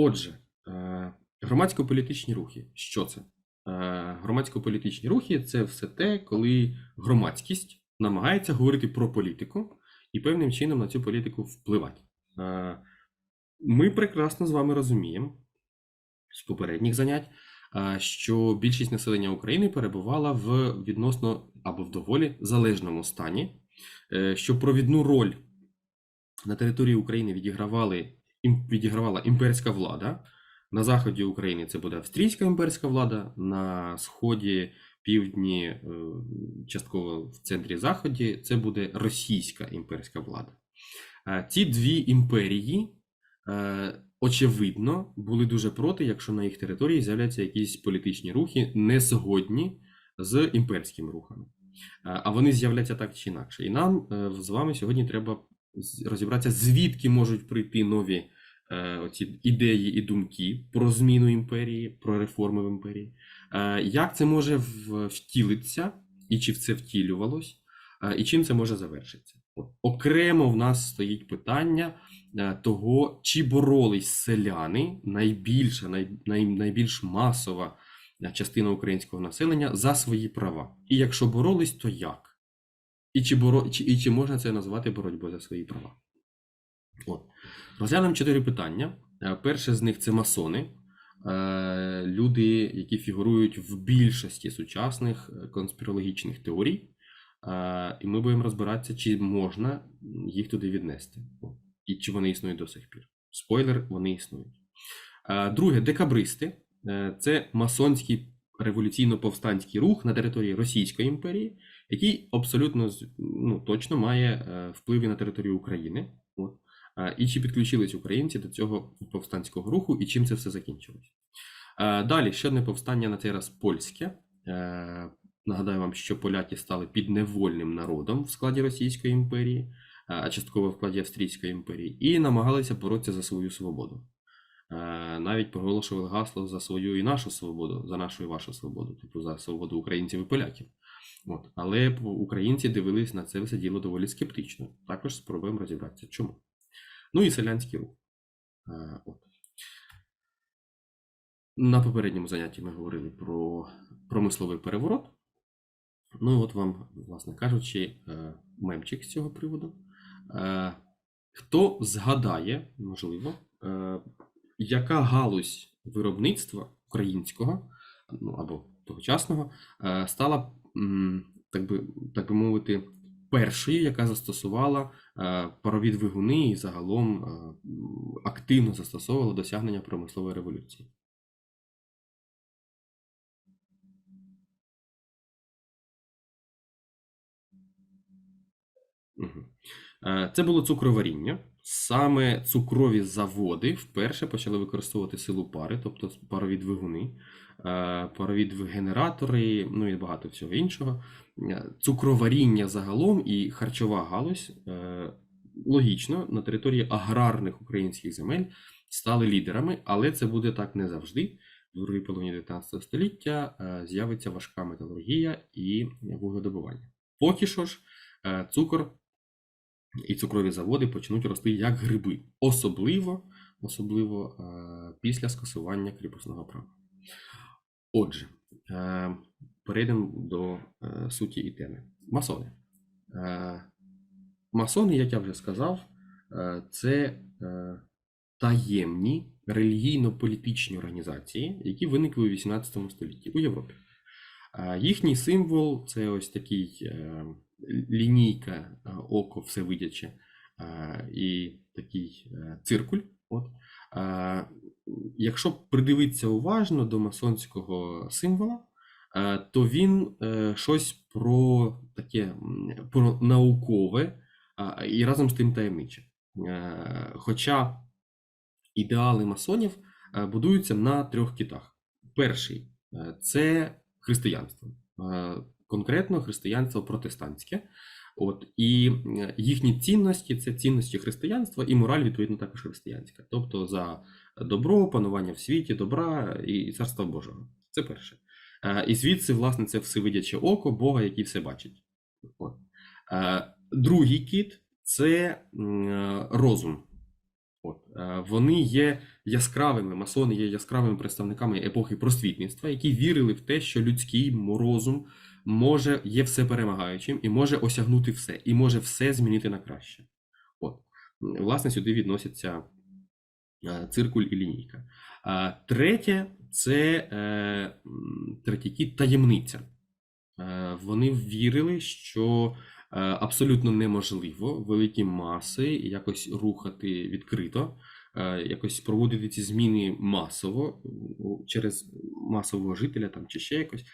Отже, е, громадсько-політичні рухи. Що це? Е, Громадсько-політичні рухи це все те, коли громадськість намагається говорити про політику і певним чином на цю політику впливати. Е, Ми прекрасно з вами розуміємо з попередніх занять, що більшість населення України перебувала в відносно або в доволі залежному стані, що провідну роль на території України відігравали відігравала імперська влада. На заході України це буде австрійська імперська влада, на сході, півдні, е, частково в центрі заході, це буде російська імперська влада. Е, Ці дві імперії, е, очевидно, були дуже проти, якщо на їх території з'являться якісь політичні рухи, не згодні з імперськими рухами. А вони з'являться так чи інакше. І нам з вами сьогодні треба розібратися, звідки можуть прийти нові е, оці ідеї і думки про зміну імперії, про реформи в імперії, е, як це може втілитися, і чи це втілювалось, е, і чим це може завершитися. Окремо в нас стоїть питання е, того, чи боролись селяни, найбільша, най, най, найбільш масова е, частина українського населення за свої права. І якщо боролись, то як? І чи, боро... чи, і чи можна це назвати боротьбою за свої права? От. Розглянемо чотири питання. Е, Перше з них це масони, е, люди, які фігурують в більшості сучасних е, конспірологічних теорій. І ми будемо розбиратися, чи можна їх туди віднести, і чи вони існують до сих пір. Спойлер, вони існують. Друге, декабристи це масонський революційно-повстанський рух на території Російської імперії, який абсолютно ну, точно має е, впливи на територію України. От. І чи підключились українці до цього повстанського руху, і чим це все закінчилось? Е, Далі ще одне повстання на цей раз польське. Е, Нагадаю вам, що поляки стали підневольним народом в складі Російської імперії, а частково в складі Австрійської імперії, і намагалися боротися за свою свободу. Навіть проголошували гасло за свою і нашу свободу, за нашу і вашу свободу, типу за свободу українців і поляків. От. Але українці дивились на це все діло доволі скептично. Також спробуємо розібратися, чому. Ну і селянський рух. Е, От. На попередньому занятті ми говорили про промисловий переворот. Ну, і от вам, власне кажучи, е, мемчик з цього приводу. Е, Хто згадає, можливо, яка галузь виробництва українського ну, або тогочасного стала, так би, так би мовити, першою, яка застосувала е, парові двигуни і загалом е, активно застосовувала досягнення промислової революції? Е, Це було цукроваріння. Саме цукрові заводи вперше почали використовувати силу пари, тобто парові двигуни, е, парові генератори, ну і багато всього іншого. Е, Цукроваріння загалом і харчова галузь е, логічно на території аграрних українських земель стали лідерами, але це буде так не завжди. В другій половині 19 століття з'явиться важка металургія і вугледобування. Поки що ж, цукор і цукрові заводи почнуть рости як гриби, особливо, особливо е, після скасування кріпосного права. Отже, е, перейдемо до е, суті і теми. Масони. Масони, як я вже сказав, це таємні релігійно-політичні організації, які виникли у 18 столітті у Європі. Їхній символ це ось такий лінійка, око всевидяче е, і такий е, циркуль. От. Е, Якщо придивитися уважно до масонського символа, то він щось про таке про наукове і разом з тим таємниче. Хоча ідеали масонів будуються на трьох китах. Перший це християнство, конкретно християнство протестантське. От, і е, їхні цінності це цінності християнства, і мораль, відповідно, також християнська. Тобто за добро, панування в світі, добра і царства Божого. Це перше. Е, І звідси, власне, це всевидяче око Бога, який все бачить. От. Е, Другий кіт це розум. От. Вони є яскравими масони є яскравими представниками епохи просвітництва, які вірили в те, що людський розум може є все перемагаючим і може осягнути все, і може все змінити на краще. От, власне, сюди відносяться е, циркуль і лінійка. А третє це е, м, третій таємниця. Е, Вони вірили, що е, абсолютно неможливо великі маси якось рухати відкрито, е, якось проводити ці зміни масово через масового жителя там чи ще якось.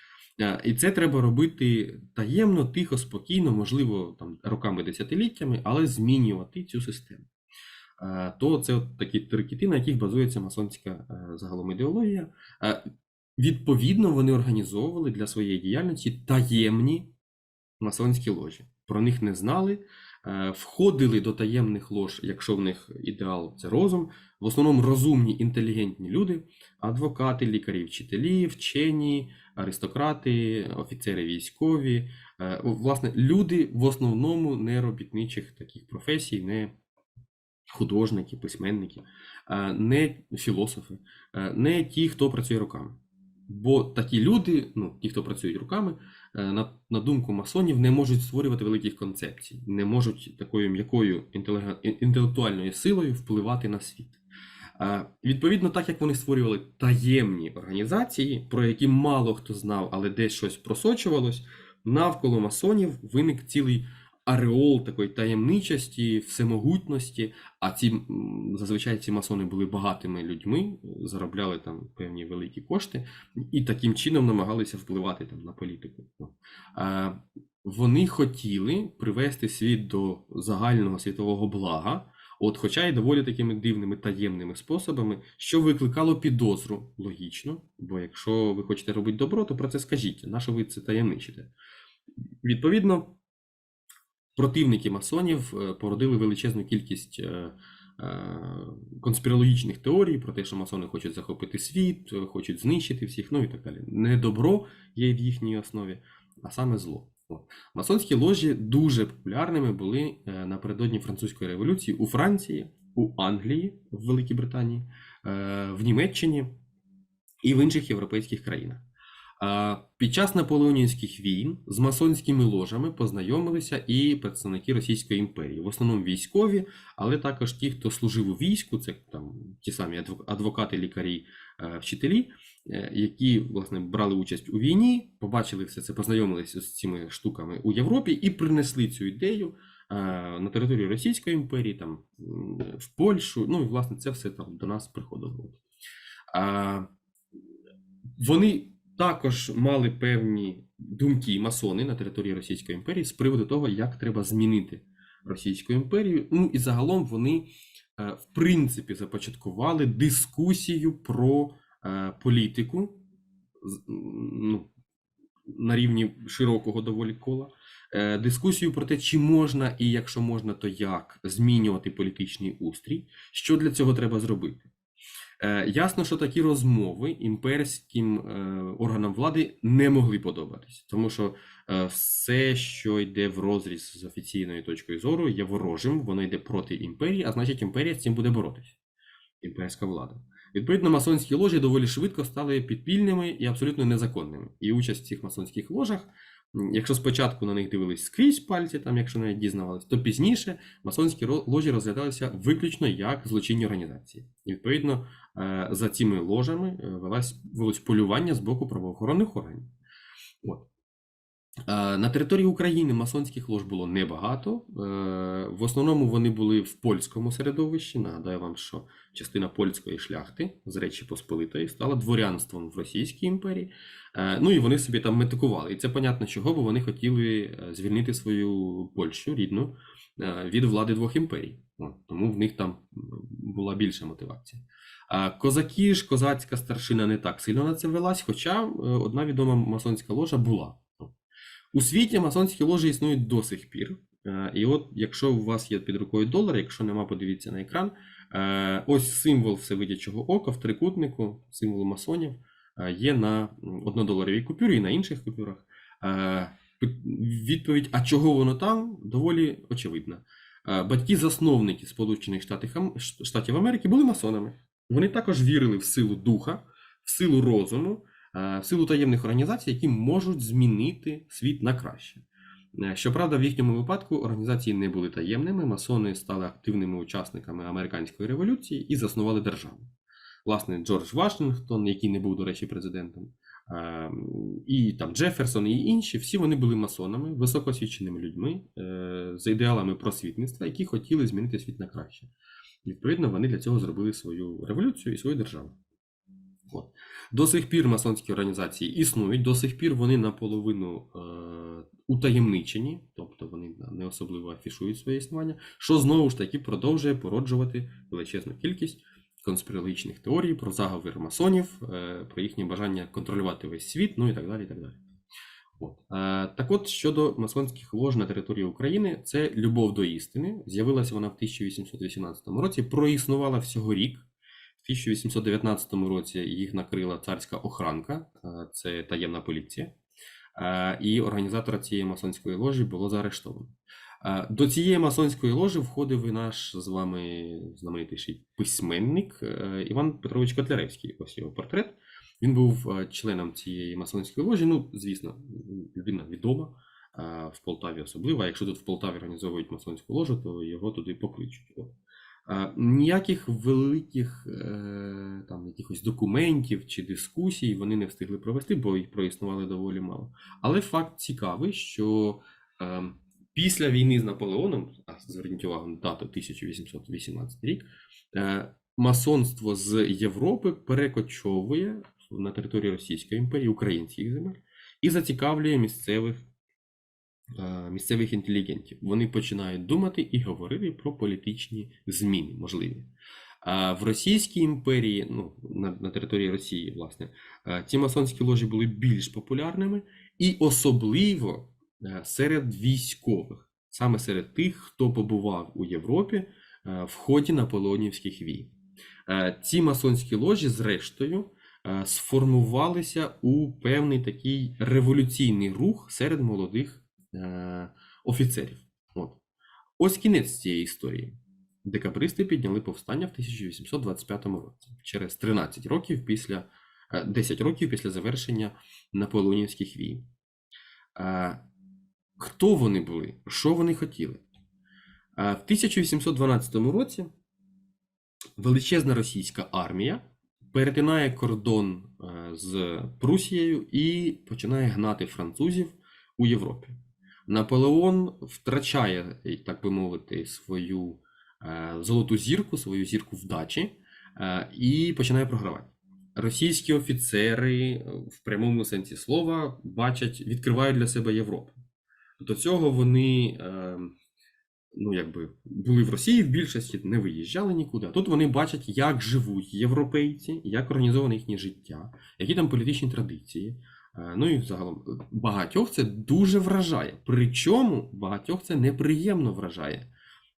Е, І це треба робити таємно, тихо, спокійно, можливо, там роками, десятиліттями, але змінювати цю систему. Е, То це от такі три кіти, на яких базується масонська е, загалом ідеологія. Відповідно, вони організовували для своєї діяльності таємні масонські ложі. Про них не знали, входили до таємних лож, якщо в них ідеал це розум. В основному розумні, інтелігентні люди, адвокати, лікарі, вчителі, вчені, аристократи, офіцери військові. Е, Власне, люди в основному не робітничих таких професій, не художники, письменники, е, не філософи, е, не ті, хто працює руками. Бо такі люди, ну, ті, хто працюють руками, е, на, на думку масонів, не можуть створювати великих концепцій, не можуть такою м'якою інтелектуальною силою впливати на світ. Е, Відповідно, так як вони створювали таємні організації, про які мало хто знав, але десь щось просочувалось, навколо масонів виник цілий ареол такої таємничості, всемогутності. А ці зазвичай ці масони були багатими людьми, заробляли там певні великі кошти, і таким чином намагалися впливати там на політику. Е, Вони хотіли привести світ до загального світового блага. От, хоча й доволі такими дивними таємними способами, що викликало підозру логічно, бо якщо ви хочете робити добро, то про це скажіть, на що ви це таємничите. Відповідно, противники масонів е, породили величезну кількість е, е, конспірологічних теорій про те, що масони хочуть захопити світ, хочуть знищити всіх, ну і так далі. Не добро є в їхній основі, а саме зло. Масонські ложі дуже популярними були напередодні французької революції у Франції, у Англії, в Великій Британії, в Німеччині і в інших європейських країнах. Під час наполеонівських війн з масонськими ложами познайомилися і представники Російської імперії, в основному військові, але також ті, хто служив у війську, це там ті самі адвокати, лікарі, е, вчителі, е, які власне брали участь у війні, побачили все це, познайомилися з цими штуками у Європі і принесли цю ідею е, на територію Російської імперії, там в Польщу. Ну і власне це все там до нас приходило. Вони також мали певні думки масони на території Російської імперії з приводу того, як треба змінити Російську імперію. Ну і загалом вони, е, в принципі, започаткували дискусію про е, політику ну, на рівні широкого доволі кола. Е, Дискусію про те, чи можна і якщо можна, то як змінювати політичний устрій, що для цього треба зробити. Е, Ясно, що такі розмови імперським е, органам влади не могли подобатись, тому що е, все, що йде в розріз з офіційною точкою зору, є ворожим, воно йде проти імперії, а значить імперія з цим буде боротись. Імперська влада. Відповідно, масонські ложі доволі швидко стали підпільними і абсолютно незаконними. І участь в цих масонських ложах, якщо спочатку на них дивились скрізь пальці, там, якщо навіть дізнавались, то пізніше масонські ложі розглядалися виключно як злочинні організації. І відповідно е, за цими ложами е, велось полювання з боку правоохоронних органів. От. Е, На території України масонських лож було небагато. Е, В основному вони були в польському середовищі. Нагадаю вам, що частина польської шляхти з Речі Посполитої стала дворянством в Російській імперії. Е, Ну і вони собі там метикували. І це понятно чого, бо вони хотіли звільнити свою Польщу рідну від влади двох імперій. Тому в них там була більша мотивація. Козаки ж, козацька старшина не так сильно на це велась, хоча одна відома масонська ложа була. У світі масонські ложі існують до сих пір. Е, І от, якщо у вас є під рукою долар, якщо нема, подивіться на екран. Е, Ось символ всевидячого ока в трикутнику, символ масонів, е, є на м, однодоларовій купюрі і на інших купюрах. Відповідь, а чого воно там, доволі очевидна. Батьки-засновники Сполучених Штатів Америки були масонами. Вони також вірили в силу духа, в силу розуму, в силу таємних організацій, які можуть змінити світ на краще. Е, Щоправда, в їхньому випадку організації не були таємними, масони стали активними учасниками американської революції і заснували державу. Власне, Джордж Вашингтон, який не був, до речі, президентом, е, і там Джеферсон, і інші, всі вони були масонами, високоосвіченими людьми е, за ідеалами просвітництва, які хотіли змінити світ на краще. Відповідно, вони для цього зробили свою революцію і свою державу. От. До сих пір масонські організації існують, до сих пір вони наполовину е, утаємничені, тобто вони не особливо афішують своє існування, що знову ж таки продовжує породжувати величезну кількість конспірологічних теорій про заговір масонів, е, про їхнє бажання контролювати весь світ, ну і так далі. І так далі. От. Е, так от, щодо масонських лож на території України, це любов до істини. З'явилася вона в 1818 році, проіснувала всього рік. В 1819 році їх накрила царська охранка, е, це таємна поліція, е, і організатора цієї масонської ложі було заарештовано. Е, До цієї масонської ложі входив і наш з вами знаменитіший письменник Іван Петрович Котляревський. Ось його портрет. Він був членом цієї масонської ложі. Ну, звісно, людина відома в Полтаві особливо. А якщо тут в Полтаві організовують масонську ложу, то його туди покличуть. Ніяких великих е, там якихось документів чи дискусій вони не встигли провести, бо їх проіснували доволі мало. Але факт цікавий, що е, після війни з Наполеоном, а зверніть увагу на дату 1818 рік, е, масонство з Європи перекочовує на територію Російської імперії, українських земель, і зацікавлює місцевих місцевих інтелігентів. Вони починають думати і говорити про політичні зміни можливі. В Російській імперії, ну, на, на території Росії, власне, е, ці масонські ложі були більш популярними, і особливо е, серед військових, саме серед тих, хто побував у Європі е, в ході наполеонівських війн. Е, Ці масонські ложі, зрештою, е, сформувалися у певний такий революційний рух серед молодих е, офіцерів. От. Ось кінець цієї історії. Декабристи підняли повстання в 1825 році, через 13 років після е, 10 років після завершення наполеонівських війн. Е, Хто вони були? Що вони хотіли? Е, В 1812 році величезна російська армія перетинає кордон е, з Прусією і починає гнати французів у Європі. Наполеон втрачає, е, так би мовити, свою е, золоту зірку, свою зірку вдачі е, і починає програвати. Російські офіцери в прямому сенсі слова бачать, відкривають для себе Європу. До цього вони ну, якби, були в Росії в більшості, не виїжджали нікуди. Тут вони бачать, як живуть європейці, як організоване їхнє життя, які там політичні традиції. Е, Ну і загалом е, багатьох це дуже вражає. Причому багатьох це неприємно вражає.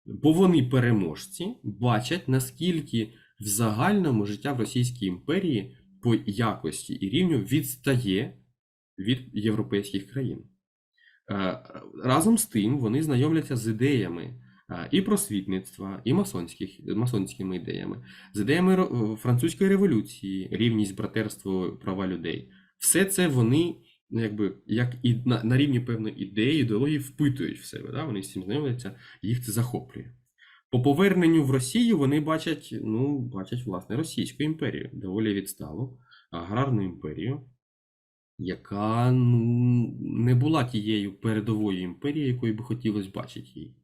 Бо вони переможці бачать, наскільки в загальному життя в Російській імперії по якості і рівню відстає від європейських країн. Е, Разом з тим вони знайомляться з ідеями і просвітництва, і масонських, масонськими ідеями, з ідеями французької революції, рівність, братерство, права людей. Все це вони якби як і на, на рівні певної ідеї, ідеології впитують в себе. Да? Вони цим знайомляться, їх це захоплює. По поверненню в Росію вони бачать, ну, бачать, власне, Російську імперію, доволі відсталу, аграрну імперію, яка ну, не була тією передовою імперією, якою би хотілося бачити її.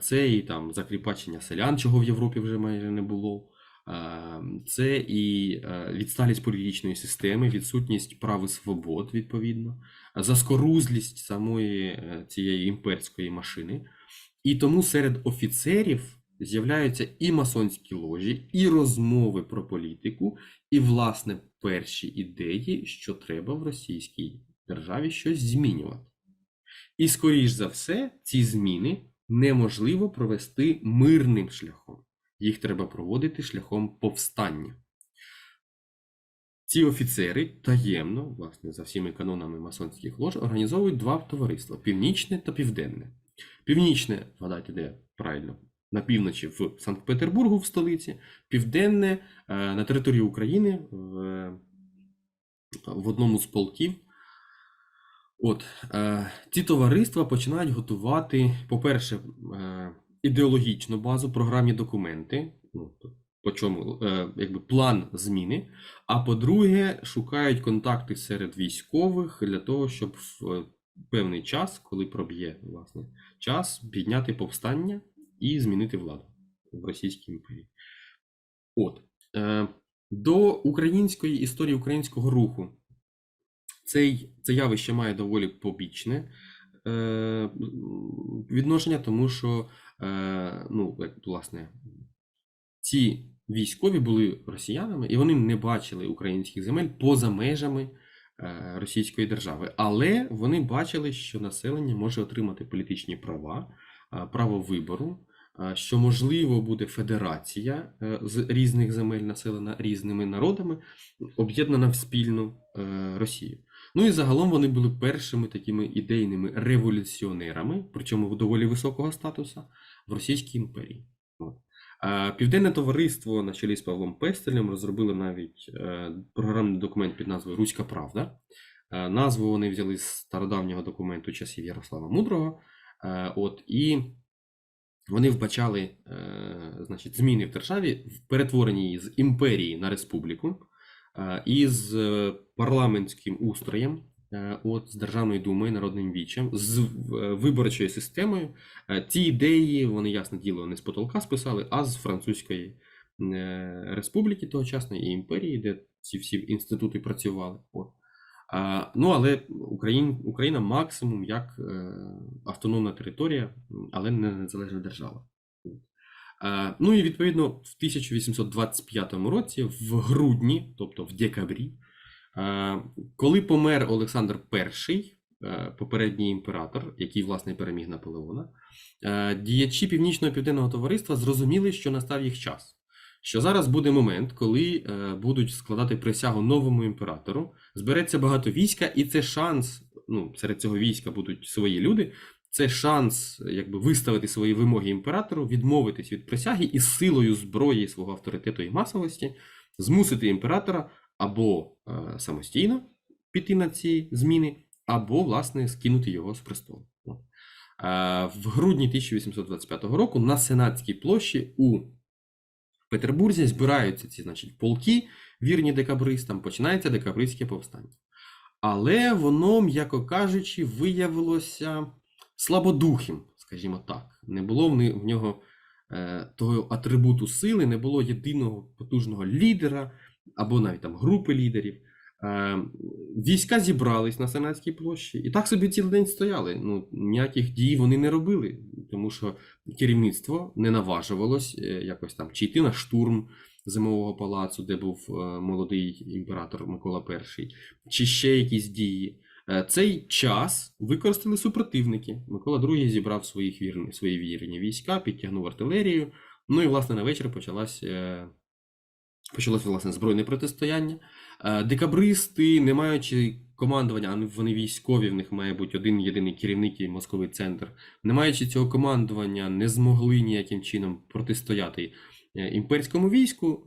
Це і там закріпачення селян, чого в Європі вже майже не було. А, Це і е, відсталість політичної системи, відсутність прав і свобод, відповідно, заскорузлість самої е, цієї імперської машини. І тому серед офіцерів з'являються і масонські ложі, і розмови про політику, і, власне, перші ідеї, що треба в російській державі щось змінювати. І, скоріш за все, ці зміни неможливо провести мирним шляхом. Їх треба проводити шляхом повстання. Ці офіцери таємно, власне, за всіми канонами масонських лож, організовують два товариства: північне та південне. Північне, вгадайте, де правильно, на півночі в Санкт-Петербургу, в столиці, південне е, на території України в, в одному з полків. От, е, ці товариства починають готувати, по-перше, е, ідеологічну базу, програмні документи, ну, по чому, е, якби план зміни. А по-друге, шукають контакти серед військових для того, щоб в е, певний час, коли проб'є власне час, підняти повстання і змінити владу в Російській імперії. От е, до української історії українського руху цей, це явище має доволі побічне е, відношення, тому що ну, як, власне, ці військові були росіянами, і вони не бачили українських земель поза межами е, Російської держави. Але вони бачили, що населення може отримати політичні права, е, право вибору, е, що можливо буде федерація е, з різних земель, населена різними народами, об'єднана в спільну е, Росію. Ну і загалом вони були першими такими ідейними революціонерами, причому доволі високого статусу, в Російській імперії. Південне товариство на чолі з Павлом Пестелем розробили навіть е, програмний документ під назвою Руська Правда. Е, Назву вони взяли з стародавнього документу часів Ярослава Мудрого. Е, От, і вони вбачали значить, зміни в державі в перетворенні її з імперії на республіку е, і з е, парламентським устроєм, е, от, з Державною думою, народним вічем, з виборчою системою. Ці ідеї, вони, ясне діло, не з потолка списали, а з Французької республіки тогочасної і імперії, де ці всі інститути працювали. От. Ну, але Україн, Україна максимум як автономна територія, але не незалежна держава. Е, ну і відповідно в 1825 році, в грудні, тобто в декабрі, е, коли помер Олександр І, е, попередній імператор, який власне переміг Наполеона, діячі Північного Південного товариства зрозуміли, що настав їх час. Що зараз буде момент, коли будуть складати присягу новому імператору, збереться багато війська, і це шанс. Ну, серед цього війська будуть свої люди. Це шанс, якби виставити свої вимоги імператору, відмовитись від присяги і силою зброї свого авторитету і масовості змусити імператора або е, самостійно піти на ці зміни, або, власне, скинути його з престолу. Е, в грудні 1825 року на Сенатській площі у Петербурзі збираються ці значить, полки, вірні декабристам, починається декабристське повстання. Але воно, м'яко кажучи, виявилося слабодухим, скажімо так. Не було в нього е, того атрибуту сили, не було єдиного потужного лідера або навіть там групи лідерів. Е, війська зібрались на Сенатській площі і так собі цілий день стояли. Ну, ніяких дій вони не робили, тому що керівництво не наважувалось е, якось там чи йти на штурм зимового палацу, де був молодий імператор Микола І, чи ще якісь дії. Е, Цей час використали супротивники. Микола II зібрав своїх вірні, свої вірні війська, підтягнув артилерію. Ну і, власне, на вечір е, почалося власне збройне протистояння. Е, Декабристи, не маючи командування, а вони військові, в них має бути один єдиний керівник і мозковий центр. Не маючи цього командування, не змогли ніяким чином протистояти імперському війську,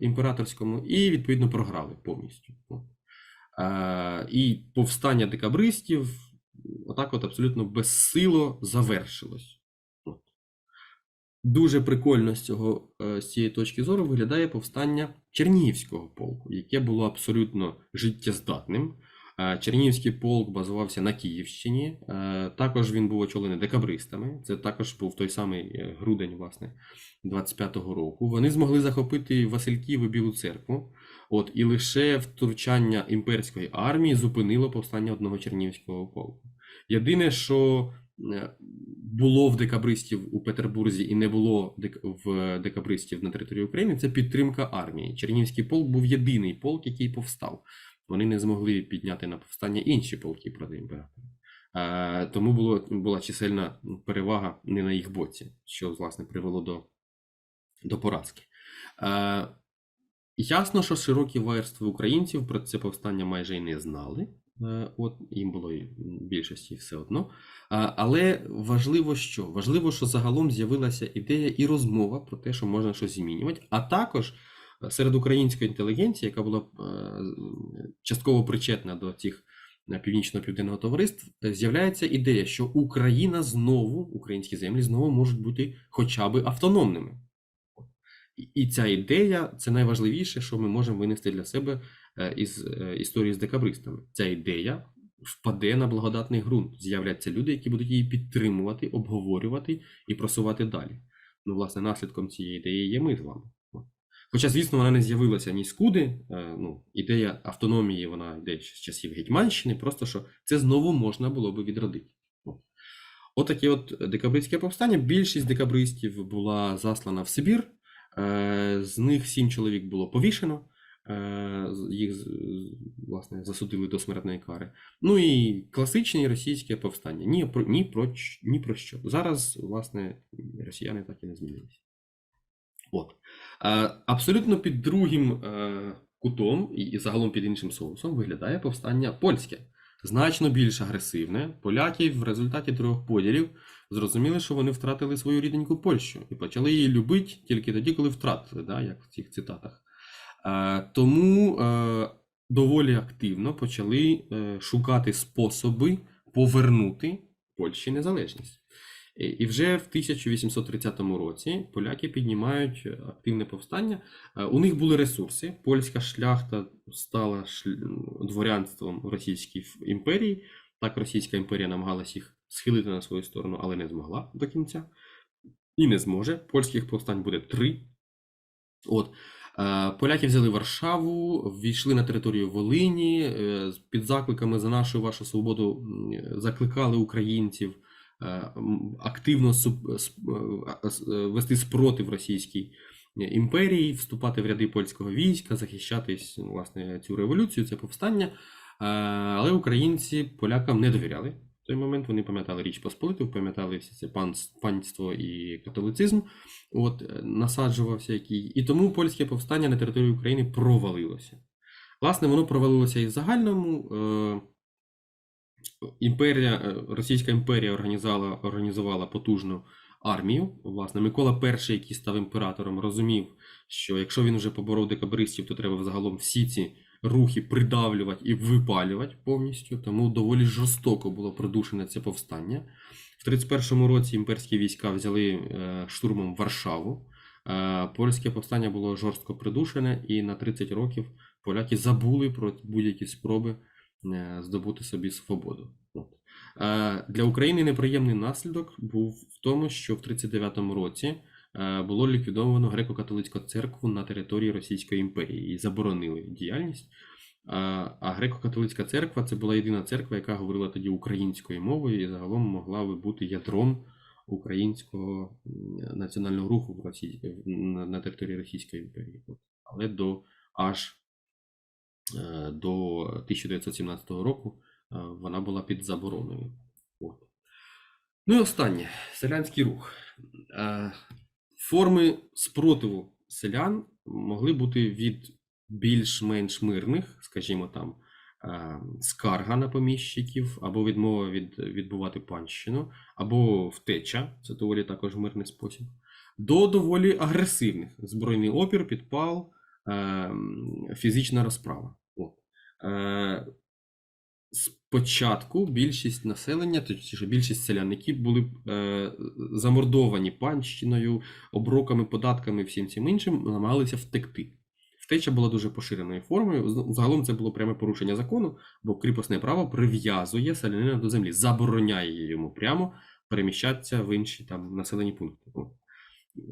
імператорському, і відповідно програли повністю. Е, І повстання декабристів отак от абсолютно безсило завершилось. Дуже прикольно з, цього, е, з цієї точки зору виглядає повстання Чернігівського полку, яке було абсолютно життєздатним. Е, Чернігівський полк базувався на Київщині. Також він був очолений декабристами. Це також був той самий грудень, власне, 25-го року. Вони змогли захопити Васильків і Білу церкву. От, і лише втручання імперської армії зупинило повстання одного чернігівського полку. Єдине, що е, було в декабристів у Петербурзі і не було в декабристів на території України, це підтримка армії. Чернігівський полк був єдиний полк, який повстав. Вони не змогли підняти на повстання інші полки проти імператора. Е, Тому було, була чисельна перевага не на їх боці, що власне привело до, до поразки. Ясно, що широкі верстви українців про це повстання майже і не знали. е, от їм було більшості все одно. Але важливо що? Важливо, що загалом з'явилася ідея і розмова про те, що можна щось змінювати, а також е, серед української інтелігенції, яка була е, частково причетна до цих північно-південного товариств, з'являється ідея, що Україна знову, українські землі знову можуть бути хоча б автономними. І- ця ідея це найважливіше, що ми можемо винести для себе е, із е, історії з декабристами. Ця ідея впаде на благодатний ґрунт. З'являться люди, які будуть її підтримувати, обговорювати і просувати далі. Ну, власне, наслідком цієї ідеї є ми з вами. Хоча, звісно, вона не з'явилася ні скуди. е, Ну, ідея автономії вона йде з часів Гетьманщини, просто що це знову можна було би відродити. От. От декабристське повстання. Більшість декабристів була заслана в Сибір. Е, З них сім чоловік було повішено, е, їх власне засудили до смертної кари. Ну і класичне російське повстання. Ні про ні про ні про що. Зараз, власне, росіяни так і не змінилися. От. Е, Абсолютно під другим кутом і загалом під іншим соусом виглядає повстання польське. Значно більш агресивне. Поляки в результаті трьох поділів зрозуміли, що вони втратили свою рідненьку Польщу і почали її любити тільки тоді, коли втратили, да, як в цих цитатах. Е, тому е, доволі активно почали е, шукати способи повернути Польщі незалежність. І вже в 1830 році поляки піднімають активне повстання. У них були ресурси. Польська шляхта стала шль- дворянством Російської імперії. Так Російська імперія намагалась їх схилити на свою сторону, але не змогла до кінця. І не зможе. Польських повстань буде три. От. Е, Поляки взяли Варшаву, ввійшли на територію Волині, е, під закликами за нашу вашу свободу закликали українців е, активно е, е, вести спротив Російській імперії, вступати в ряди польського війська, захищатись ну, власне цю революцію, це повстання. Е, Але українці полякам не довіряли. Той момент вони пам'ятали Річ Посполиту, пам'ятали всі це панство і католицизм от, е, насаджувався який. І тому польське повстання на території України провалилося. Власне, воно провалилося і в загальному. Е, імперія, е, Російська імперія організувала, організувала потужну армію. Власне, Микола І, який став імператором, розумів, що якщо він вже поборов декабристів, то треба взагалом всі ці рухи придавлювати і випалювати повністю. Тому доволі жорстоко було придушене це повстання. В 31-му році імперські війська взяли е, штурмом Варшаву. Е, Польське повстання було жорстко придушене, і на 30 років поляки забули про будь-які спроби е, здобути собі свободу. Для України неприємний наслідок був в тому, що в 39-му році було ліквідовано греко-католицьку церкву на території Російської імперії і заборонили діяльність. А а греко-католицька церква це була єдина церква, яка говорила тоді українською мовою і загалом могла би бути ядром українського національного руху в Росії на, території Російської імперії. Але до аж е, до 1917 року е, вона була під забороною. От. Ну і останнє селянський рух. Форми спротиву селян могли бути від більш-менш мирних, скажімо там, е, скарга на поміщиків, або відмова від відбувати панщину, або втеча, це доволі також мирний спосіб, до доволі агресивних збройний опір, підпал, е, фізична розправа. Спочатку більшість населення, точніше більшість селян, які були е, замордовані панщиною, оброками, податками, всім цим іншим, намагалися втекти. Втеча була дуже поширеною формою. Загалом це було пряме порушення закону, бо кріпосне право прив'язує селянина до землі, забороняє йому прямо переміщатися в інші там населені пункти.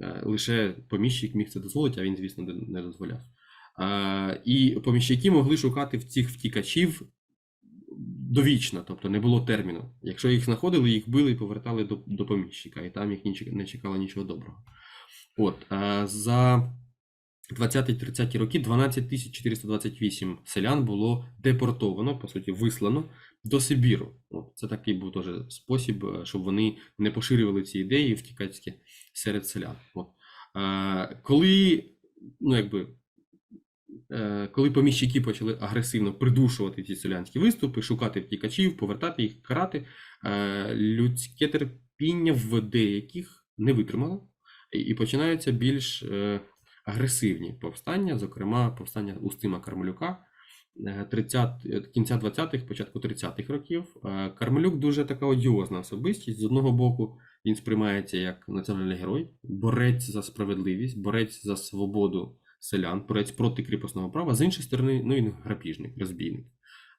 Е, Лише поміщик міг це дозволити, а він, звісно, не- не дозволяв. Е, І поміщики могли шукати в цих втікачів довічно, тобто не було терміну. Якщо їх знаходили, їх били і повертали до, до поміщика, і там їх не чекало нічого доброго. От, за 20-30 роки 12 428 селян було депортовано, по суті, вислано до Сибіру. От, це такий був теж спосіб, е, щоб вони не поширювали ці ідеї втікацькі серед селян. От. Е, коли ну, якби, коли поміщики почали агресивно придушувати ці селянські виступи, шукати втікачів, повертати їх, карати, е, людське терпіння в деяких не витримало, і- починаються більш е, агресивні повстання, зокрема повстання Устима Кармелюка. е, 30, е, кінця 20-х, початку 30-х років. Е, Кармелюк дуже така одіозна особистість. З одного боку, він сприймається як національний герой, борець за справедливість, борець за свободу селян, борець проти кріпосного права. З іншої сторони, ну він грабіжник, розбійник.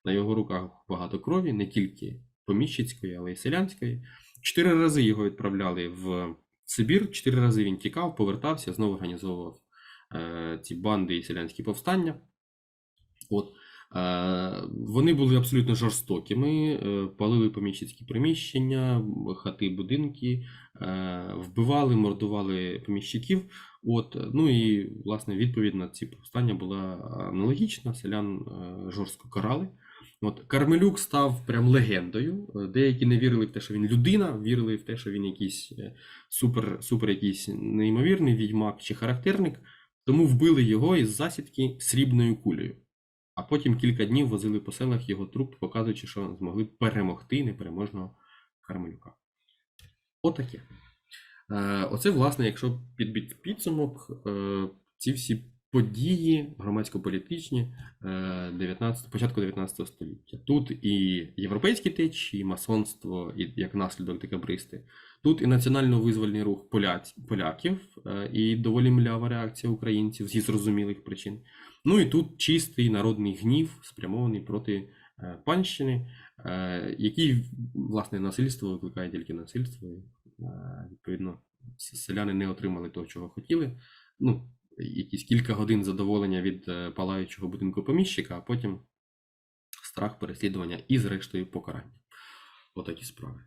На його руках багато крові, не тільки поміщицької, але й селянської. Чотири рази його відправляли в Сибір, чотири рази він тікав, повертався, знову організовував е, ці банди і селянські повстання. От. Е, Вони були абсолютно жорстокими, е, палили поміщицькі приміщення, хати, будинки, е, вбивали, мордували поміщиків. От, ну і власне відповідь на ці повстання була аналогічна. Селян жорстко карали. От Кармелюк став прям легендою. Деякі не вірили в те, що він людина, вірили в те, що він якийсь супер, супер якийсь неймовірний відьмак чи характерник. Тому вбили його із засідки срібною кулею. А потім кілька днів возили по селах його труп, показуючи, що змогли перемогти непереможного Кармелюка. Отаке. Е, Оце, власне, якщо підбити підсумок, е, ці всі події громадсько-політичні е, 19, початку 19 століття. Тут і європейські течії, і масонство, і як наслідок декабристи. Тут і національно-визвольний рух поляць, поляків, е, і доволі млява реакція українців зі зрозумілих причин. Ну і тут чистий народний гнів, спрямований проти е, панщини, е, який, власне, насильство викликає тільки насильство. Е, Відповідно, селяни не отримали того, чого хотіли. Ну, якісь кілька годин задоволення від палаючого будинку поміщика, а потім страх переслідування і, зрештою, покарання. Отакі справи.